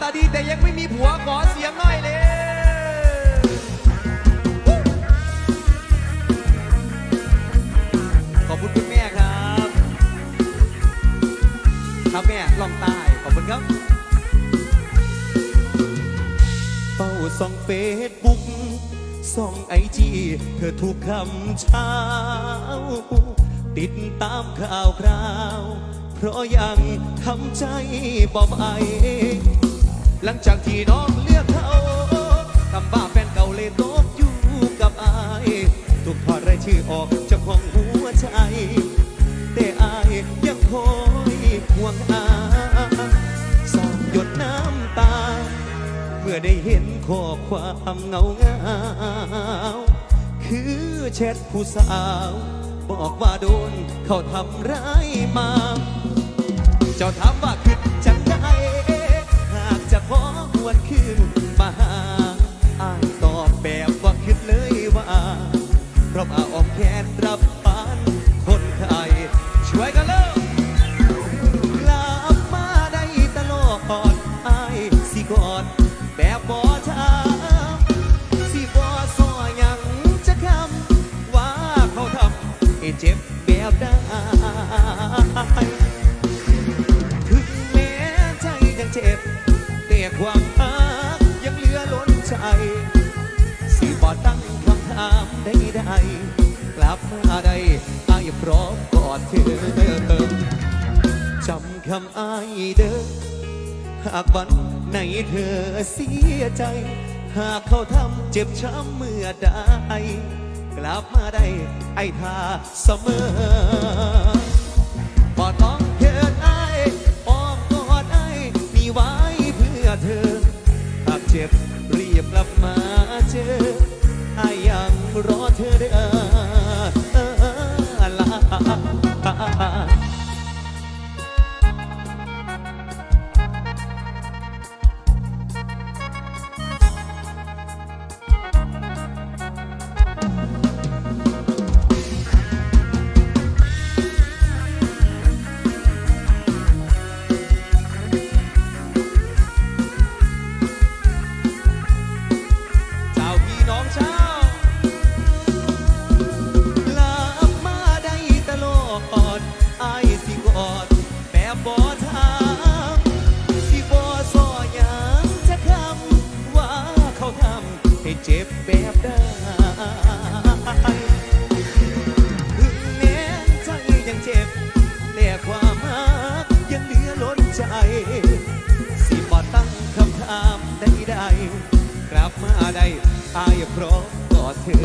ตาดีแต่ยังไม่มีผัวขอเสียงหน่อยเลยขอบคุณคุณแม่ครับ ครับแม่ลองตายขอบคุณครับเฝ้าส่องเฟซบุ๊กส่องไอจีเธอทุกคำเช้า ติดตามข่าวคราว เพราะยังทำใจบอบไอ หลังจากที่น้องเลือกเขาคำบ้าแฟนเก่าเลยตกอยู่กับอายถูกถอดรายชื่อออกจากห้องหัวใจ แต่อายยังคอยห่วงอาสองหยดน้ำตา เมื่อได้เห็นข้อความเงาเงาคือแชทผู้สาว บอกว่าโดนเขาทำร้ายมา เจ้าถามว่าคือจังได้หาก จะขอหวนคืนมาหาอายตอบแบบว่าคิดเลยว่าเพราะอาออมแขนรับปานคนไทยช่วยกันเลยกลับมาได้ตลอดอายสิกอดแบบบ่ช้าสิบ่ซอยังจะคำว่าเขาทำให้เจ็บแบบได้ ความรักยังเหลือล้นใจ สิบ่ตั้งคำถามใดๆกลับมาได้อายพร้อมกอดเธอจำคำอายเด้อหากวันไหนเธอเสียใจ หากเขาทำเจ็บช้ำเมื่อใดกลับมาได้ไอ้ท่าเสมอ ลับมาเจออายยังรอเธอเด้อลา อายพร้อมกอดเธอ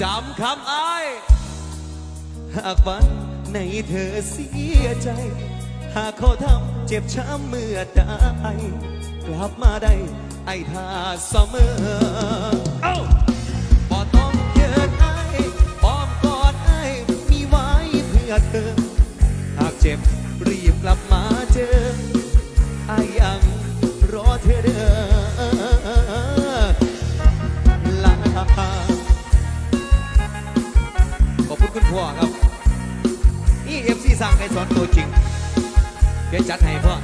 จำคำอายหากวันในเธอเสียใจ หากเขาทำเจ็บช้ำเมื่อใดกลับมาได้ไอ้ท่าเสมอเอ้าบ่ต้องเกิดไอ้อ้อมกอดไอ้มีไว้เพื่อเธอ หากเจ็บรีบกลับมา พ่อครับนี่เอฟซีสั่งให้สอนตัวจริงเดี๋ยวจัดให้พ่อ